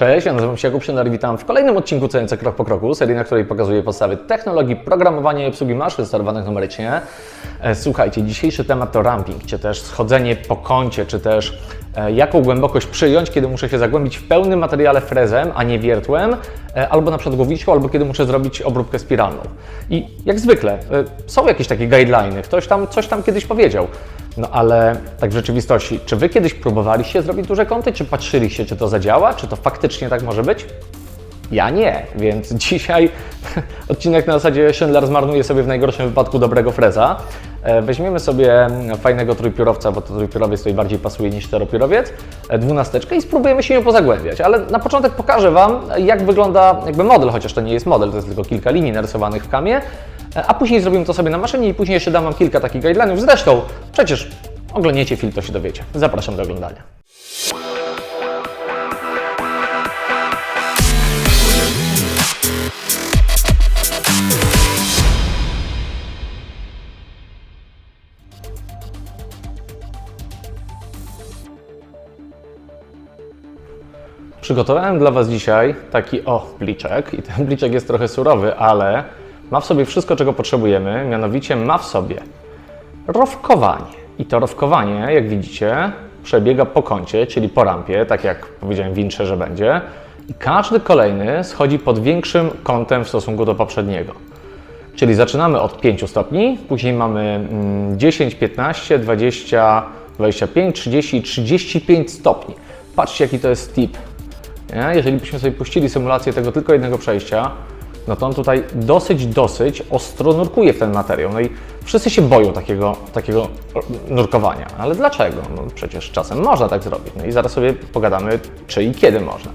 Cześć, ja nazywam się Jakub Szynar, witam w kolejnym odcinku CNC Krok po Kroku, serii, na której pokazuję podstawy technologii programowania i obsługi maszyn sterowanych numerycznie. E, Słuchajcie, dzisiejszy temat to ramping, czy też schodzenie po kącie, czy też jaką głębokość przyjąć, kiedy muszę się zagłębić w pełnym materiale frezem, a nie wiertłem, e, albo na przykład głowiczką, albo kiedy muszę zrobić obróbkę spiralną. I jak zwykle, e, są jakieś takie guideliny, ktoś tam coś tam kiedyś powiedział. No ale tak w rzeczywistości, czy Wy kiedyś próbowaliście zrobić duże kąty, czy patrzyliście, czy to zadziała, czy to faktycznie tak może być? Ja nie, więc dzisiaj odcinek na zasadzie Schindler zmarnuje sobie w najgorszym wypadku dobrego freza. E, Weźmiemy sobie fajnego trójpiórowca, bo to trójpiórowiec tutaj bardziej pasuje niż czteropiórowiec, e, dwunasteczkę i spróbujemy się nią pozagłębiać. Ale na początek pokażę Wam, jak wygląda jakby model, chociaż to nie jest model, to jest tylko kilka linii narysowanych w kamie, e, a później zrobimy to sobie na maszynie i później jeszcze dam Wam kilka takich guideline'ów. Zresztą, przecież oglądniecie film, to się dowiecie. Zapraszam do oglądania. Przygotowałem dla Was dzisiaj taki o pliczek i ten pliczek jest trochę surowy, ale ma w sobie wszystko, czego potrzebujemy, mianowicie ma w sobie rowkowanie. I to rowkowanie, jak widzicie, przebiega po kącie, czyli po rampie, tak jak powiedziałem w intrze, że będzie. I każdy kolejny schodzi pod większym kątem w stosunku do poprzedniego. Czyli zaczynamy od 5 stopni, później mamy mm, 10, 15, 20, 25, 30 i 35 stopni. Patrzcie, jaki to jest tip. Nie? Jeżeli byśmy sobie puścili symulację tego tylko jednego przejścia, no to on tutaj dosyć, dosyć ostro nurkuje w ten materiał. No i wszyscy się boją takiego, takiego nurkowania. Ale dlaczego? No przecież czasem można tak zrobić. No i zaraz sobie pogadamy, czy i kiedy można.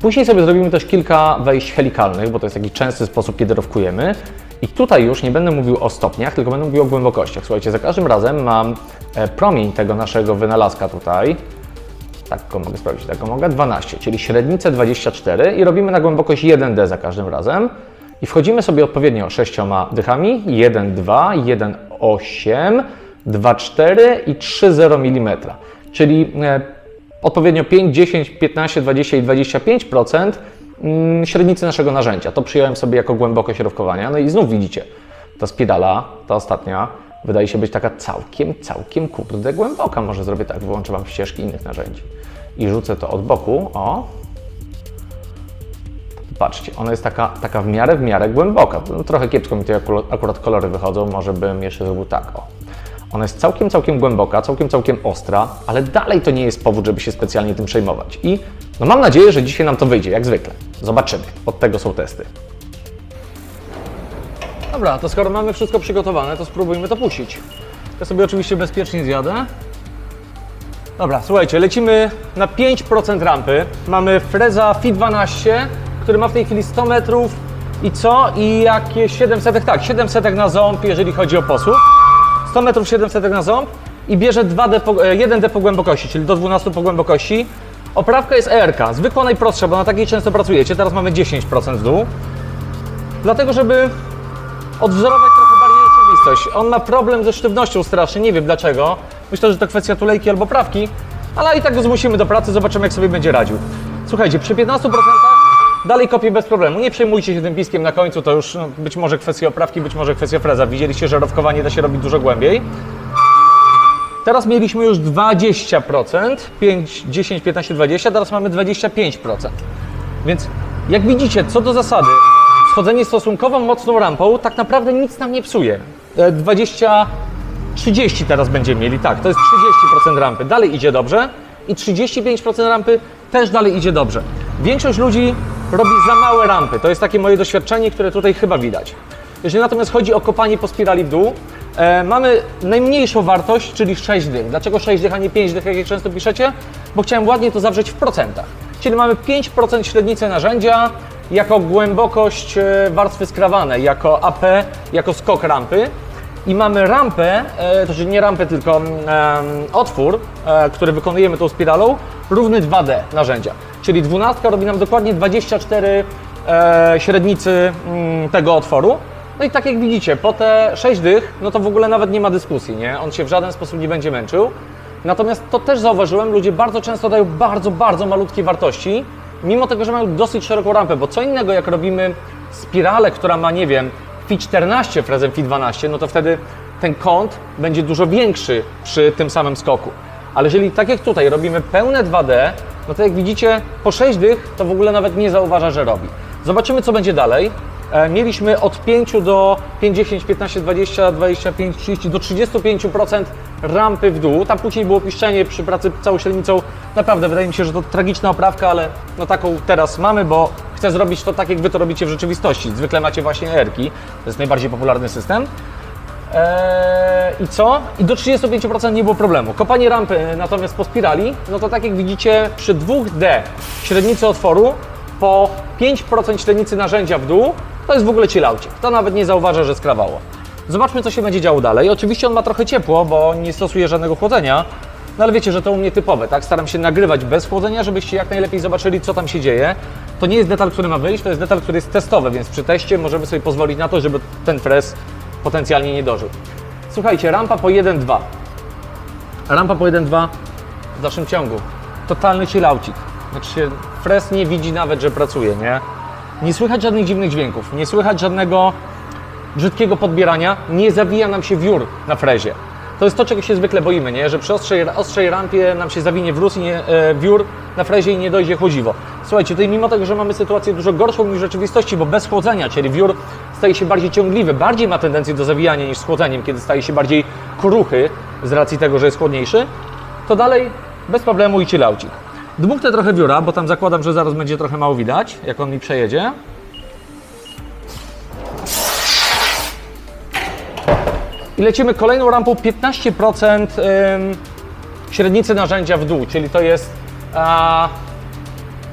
Później sobie zrobimy też kilka wejść helikalnych, bo to jest taki częsty sposób, kiedy rowkujemy. I tutaj już nie będę mówił o stopniach, tylko będę mówił o głębokościach. Słuchajcie, za każdym razem mam e, promień tego naszego wynalazka tutaj. Tak go mogę sprawdzić, tak go mogę. 12, czyli średnicę 24 i robimy na głębokość 1D za każdym razem. I wchodzimy sobie odpowiednio sześcioma dychami. 1, 2, 1, 8, 2, 4 i 3, 0 mm. Czyli e, odpowiednio 5, 10, 15, 20 i 25% mm, średnicy naszego narzędzia. To przyjąłem sobie jako głębokość rowkowania. No i znów widzicie, ta spirala, ta ostatnia, wydaje się być taka całkiem, całkiem kurde głęboka. Może zrobię tak, wyłączę Wam ścieżki innych narzędzi. I rzucę to od boku, o. Patrzcie, ona jest taka, taka w miarę, w miarę głęboka. No, trochę kiepsko mi akurat, akurat kolory wychodzą, może bym jeszcze zrobił tak, o. Ona jest całkiem, całkiem głęboka, całkiem, całkiem ostra, ale dalej to nie jest powód, żeby się specjalnie tym przejmować. I no mam nadzieję, że dzisiaj nam to wyjdzie, jak zwykle. Zobaczymy. Od tego są testy. Dobra, to skoro mamy wszystko przygotowane, to spróbujmy to puścić. Ja sobie oczywiście bezpiecznie zjadę. Dobra, słuchajcie, lecimy na 5% rampy. Mamy Freza Fi 12, który ma w tej chwili 100 metrów i co? I jakieś 700, tak, 700 na ząb, jeżeli chodzi o posłuch. 100 metrów 700 na ząb i bierze 2D po, e, 1D po głębokości, czyli do 12 po głębokości. Oprawka jest ERK, zwykła najprostsza, bo na takiej często pracujecie. Teraz mamy 10% w dół. Dlatego, żeby odwzorować trochę bardziej rzeczywistość. On ma problem ze sztywnością strasznie, nie wiem dlaczego. Myślę, że to kwestia tulejki albo prawki, ale i tak go zmusimy do pracy, zobaczymy jak sobie będzie radził. Słuchajcie, przy 15% dalej kopię bez problemu. Nie przejmujcie się tym piskiem na końcu, to już no, być może kwestia oprawki, być może kwestia freza. Widzieliście, że rowkowanie da się robić dużo głębiej. Teraz mieliśmy już 20%, 5, 10, 15, 20, teraz mamy 25%. Więc jak widzicie, co do zasady, schodzenie stosunkowo mocną rampą tak naprawdę nic nam nie psuje. E, 20, 30 teraz będziemy mieli, tak, to jest 30% rampy, dalej idzie dobrze i 35% rampy też dalej idzie dobrze. Większość ludzi robi za małe rampy, to jest takie moje doświadczenie, które tutaj chyba widać. Jeżeli natomiast chodzi o kopanie po spirali w dół, e, mamy najmniejszą wartość, czyli 6 dych. Dlaczego 6 dych, a nie 5 dych, jak często piszecie? Bo chciałem ładnie to zawrzeć w procentach. Czyli mamy 5% średnicy narzędzia jako głębokość e, warstwy skrawanej, jako AP, jako skok rampy. I mamy rampę, e, to znaczy nie rampę, tylko mm, otwór, e, który wykonujemy tą spiralą, równy 2D narzędzia. Czyli 12 robi nam dokładnie 24 e, średnicy mm, tego otworu. No i tak jak widzicie, po te 6 dych, no to w ogóle nawet nie ma dyskusji, nie? On się w żaden sposób nie będzie męczył. Natomiast to też zauważyłem, ludzie bardzo często dają bardzo, bardzo malutkie wartości mimo tego, że mają dosyć szeroką rampę, bo co innego jak robimy spiralę, która ma, nie wiem, Fi 14 frezem Fi 12, no to wtedy ten kąt będzie dużo większy przy tym samym skoku. Ale jeżeli tak jak tutaj robimy pełne 2D, no to jak widzicie po 6 dych to w ogóle nawet nie zauważa, że robi. Zobaczymy co będzie dalej. E, Mieliśmy od 5 do 5, 10, 15, 20, 25, 30 do 35% rampy w dół. Tam później było piszczenie przy pracy całą średnicą. Naprawdę wydaje mi się, że to tragiczna oprawka, ale no taką teraz mamy, bo chcę zrobić to tak, jak Wy to robicie w rzeczywistości. Zwykle macie właśnie ER-ki, to jest najbardziej popularny system. Eee, I co? I do 35% nie było problemu. Kopanie rampy natomiast po spirali, no to tak jak widzicie przy 2D średnicy otworu po 5% średnicy narzędzia w dół, to jest w ogóle chillaucik. To nawet nie zauważa, że skrawało. Zobaczmy, co się będzie działo dalej. Oczywiście on ma trochę ciepło, bo nie stosuje żadnego chłodzenia, no ale wiecie, że to u mnie typowe, tak? Staram się nagrywać bez chłodzenia, żebyście jak najlepiej zobaczyli, co tam się dzieje. To nie jest detal, który ma wyjść, to jest detal, który jest testowy, więc przy teście możemy sobie pozwolić na to, żeby ten frez potencjalnie nie dożył. Słuchajcie, rampa po 1.2. Rampa po 1.2 w dalszym ciągu. Totalny chillaucik. Znaczy fres nie widzi nawet, że pracuje, nie? Nie słychać żadnych dziwnych dźwięków, nie słychać żadnego brzydkiego podbierania, nie zawija nam się wiór na frezie. To jest to, czego się zwykle boimy, nie? że przy ostrzej, ostrzej rampie nam się zawinie wróz i nie, e, wiór na frezie i nie dojdzie chłodziwo. Słuchajcie, tutaj mimo tego, że mamy sytuację dużo gorszą niż w rzeczywistości, bo bez chłodzenia, czyli wiór staje się bardziej ciągliwy, bardziej ma tendencję do zawijania niż z chłodzeniem, kiedy staje się bardziej kruchy z racji tego, że jest chłodniejszy, to dalej bez problemu i chillaucik. Dmuchnę trochę wióra, bo tam zakładam, że zaraz będzie trochę mało widać, jak on mi przejedzie. I lecimy kolejną rampą 15% ym, średnicy narzędzia w dół, czyli to jest a,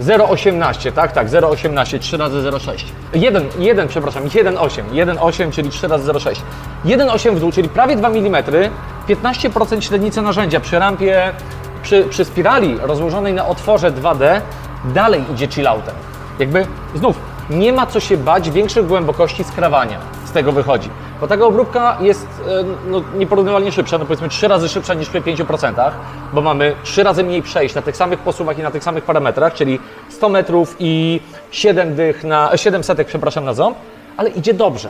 0,18, tak, tak, 0,18, 3 razy 0,6. 1, 1, przepraszam, 1,8, 1,8, czyli 3 razy 0,6. 1,8 w dół, czyli prawie 2 mm, 15% średnicy narzędzia przy rampie, przy, przy spirali rozłożonej na otworze 2D, dalej idzie chilloutem. Jakby, znów, nie ma co się bać większych głębokości skrawania, z tego wychodzi. Bo taka obróbka jest e, no, nieporównywalnie szybsza, no powiedzmy 3 razy szybsza niż przy 5%, bo mamy 3 razy mniej przejść na tych samych posuwach i na tych samych parametrach, czyli 100 metrów i 7 dych na, 7 setek, przepraszam, na ząb, ale idzie dobrze.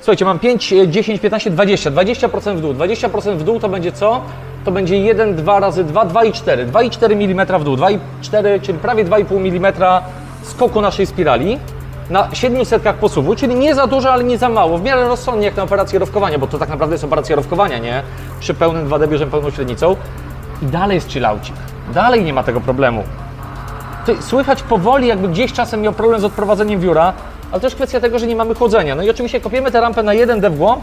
Słuchajcie, mam 5, 10, 15, 20, 20% w dół. 20% w dół to będzie co? To będzie 1, 2 razy 2, 2,4. 2,4 mm w dół, 2,4, czyli prawie 2,5 mm skoku naszej spirali na 7 setkach posuwu, czyli nie za dużo, ale nie za mało, w miarę rozsądnie jak na operację rowkowania, bo to tak naprawdę jest operacja rowkowania, nie? Przy pełnym 2D bierzemy pełną średnicą i dalej jest chillaucik. Dalej nie ma tego problemu. Słychać powoli, jakby gdzieś czasem miał problem z odprowadzeniem wióra, ale jest kwestia tego, że nie mamy chłodzenia. No i oczywiście kopiemy tę rampę na 1D w głąb,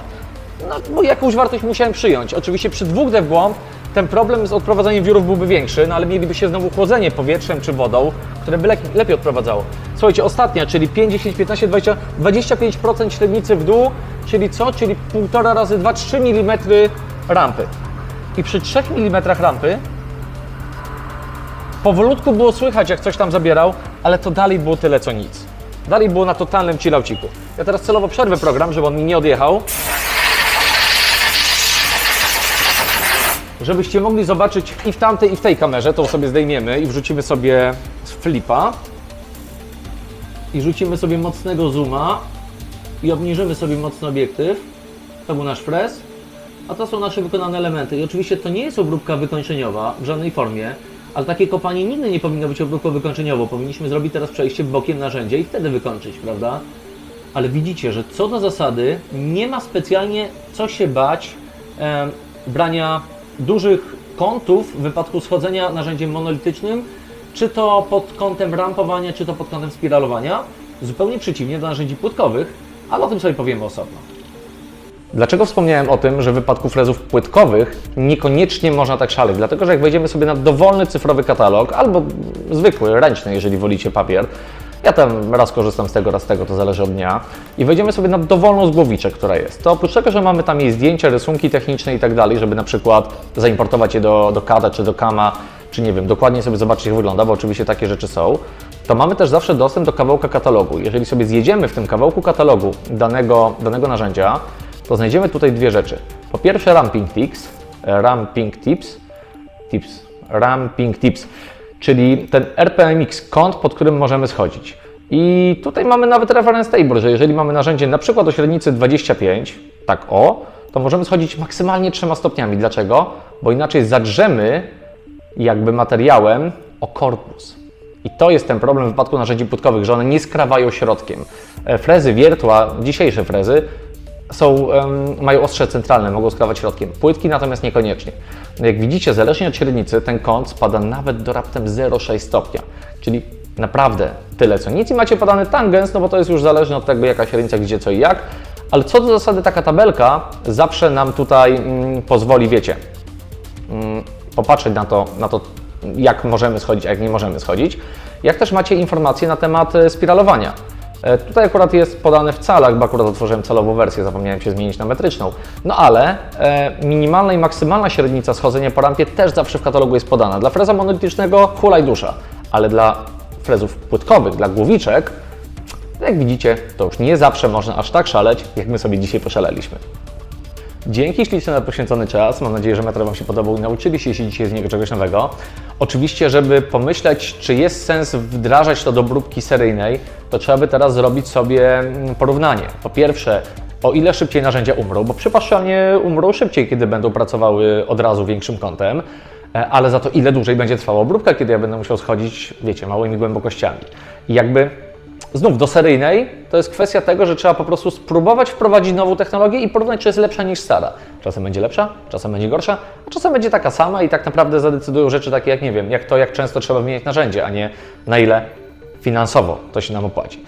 no bo jakąś wartość musiałem przyjąć. Oczywiście przy 2D w głąb ten problem z odprowadzaniem wiórów byłby większy, no ale mieliby się znowu chłodzenie powietrzem czy wodą, które by le lepiej odprowadzało. Słuchajcie, ostatnia, czyli 5, 10, 15, 20, 25% średnicy w dół, czyli co? Czyli 1,5 razy 2, 3 mm rampy. I przy 3 mm rampy powolutku było słychać, jak coś tam zabierał, ale to dalej było tyle co nic. Dalej było na totalnym chillauciku. Ja teraz celowo przerwę program, żeby on mi nie odjechał. Żebyście mogli zobaczyć i w tamtej, i w tej kamerze, to sobie zdejmiemy i wrzucimy sobie flipa. I rzucimy sobie mocnego zooma i obniżymy sobie mocno obiektyw. To był nasz frez. A to są nasze wykonane elementy. I oczywiście to nie jest obróbka wykończeniowa w żadnej formie, ale takie kopanie nigdy nie powinno być obróbką wykończeniową. Powinniśmy zrobić teraz przejście bokiem narzędzia i wtedy wykończyć, prawda? Ale widzicie, że co do zasady nie ma specjalnie co się bać em, brania dużych kątów w wypadku schodzenia narzędziem monolitycznym, czy to pod kątem rampowania, czy to pod kątem spiralowania. Zupełnie przeciwnie do narzędzi płytkowych, ale o tym sobie powiemy osobno. Dlaczego wspomniałem o tym, że w wypadku frezów płytkowych niekoniecznie można tak szaleć? Dlatego, że jak wejdziemy sobie na dowolny cyfrowy katalog, albo zwykły, ręczny, jeżeli wolicie papier, ja tam raz korzystam z tego, raz z tego, to zależy od dnia, i wejdziemy sobie na dowolną z głowiczek, która jest, to oprócz tego, że mamy tam jej zdjęcia, rysunki techniczne i tak dalej, żeby na przykład zaimportować je do, do CADa czy do Kama, czy nie wiem, dokładnie sobie zobaczyć jak wygląda, bo oczywiście takie rzeczy są, to mamy też zawsze dostęp do kawałka katalogu. Jeżeli sobie zjedziemy w tym kawałku katalogu danego, danego narzędzia, to znajdziemy tutaj dwie rzeczy. Po pierwsze ramping tips, ramping tips, tips, ramping tips, czyli ten RPMX, kąt, pod którym możemy schodzić. I tutaj mamy nawet reference table, że jeżeli mamy narzędzie na przykład o średnicy 25, tak o, to możemy schodzić maksymalnie trzema stopniami. Dlaczego? Bo inaczej zadrzemy jakby materiałem o korpus. I to jest ten problem w wypadku narzędzi płytkowych, że one nie skrawają środkiem. E, Frezy wiertła, dzisiejsze frezy, są, mają ostrze centralne, mogą skrawać środkiem. Płytki natomiast niekoniecznie. Jak widzicie, zależnie od średnicy, ten kąt spada nawet do raptem 0,6 stopnia. Czyli naprawdę tyle co nic. I macie podany tangens, no bo to jest już zależne od tego, jaka średnica, gdzie, co i jak. Ale co do zasady, taka tabelka zawsze nam tutaj mm, pozwoli, wiecie, mm, popatrzeć na to, na to, jak możemy schodzić, a jak nie możemy schodzić. Jak też macie informacje na temat e, spiralowania. E, Tutaj akurat jest podane w calach, bo akurat otworzyłem calową wersję, zapomniałem się zmienić na metryczną. No ale e, minimalna i maksymalna średnica schodzenia po rampie też zawsze w katalogu jest podana. Dla freza monolitycznego hulaj dusza, ale dla frezów płytkowych, dla głowiczek, jak widzicie, to już nie zawsze można aż tak szaleć, jak my sobie dzisiaj poszaleliśmy. Dzięki ślicznie na poświęcony czas. Mam nadzieję, że materiał Wam się podobał i nauczyliście się dzisiaj z niego czegoś nowego. Oczywiście, żeby pomyśleć, czy jest sens wdrażać to do obróbki seryjnej, to trzeba by teraz zrobić sobie mm, porównanie. Po pierwsze, o ile szybciej narzędzia umrą, bo przypuszczalnie umrą szybciej, kiedy będą pracowały od razu większym kątem, e, ale za to ile dłużej będzie trwała obróbka, kiedy ja będę musiał schodzić, wiecie, małymi głębokościami. I jakby Znów do seryjnej to jest kwestia tego, że trzeba po prostu spróbować wprowadzić nową technologię i porównać, czy jest lepsza niż stara. Czasem będzie lepsza, czasem będzie gorsza, a czasem będzie taka sama i tak naprawdę zadecydują rzeczy takie jak, nie wiem, jak to, jak często trzeba wymieniać narzędzie, a nie na ile finansowo to się nam opłaci.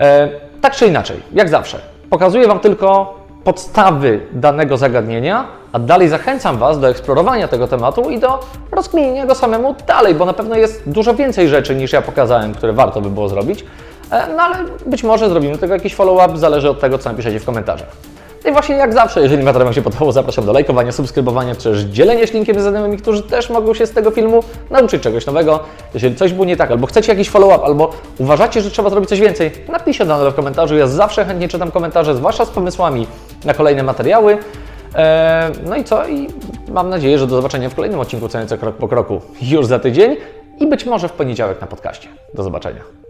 E, tak czy inaczej, jak zawsze, pokazuję Wam tylko podstawy danego zagadnienia, a dalej zachęcam Was do eksplorowania tego tematu i do rozkminienia go samemu dalej, bo na pewno jest dużo więcej rzeczy niż ja pokazałem, które warto by było zrobić. E, No ale być może zrobimy tego jakiś follow-up, zależy od tego, co napiszecie w komentarzach. No I właśnie jak zawsze, jeżeli materiał Wam się podobał, zapraszam do lajkowania, subskrybowania, czy też dzielenia się linkiem z znajomymi, którzy też mogą się z tego filmu nauczyć czegoś nowego. Jeżeli coś było nie tak, albo chcecie jakiś follow-up, albo uważacie, że trzeba zrobić coś więcej, napiszcie na dole w komentarzu. Ja zawsze chętnie czytam komentarze, zwłaszcza z pomysłami na kolejne materiały. Eee, no i co? I mam nadzieję, że do zobaczenia w kolejnym odcinku Cenice Krok po Kroku już za tydzień i być może w poniedziałek na podcaście. Do zobaczenia.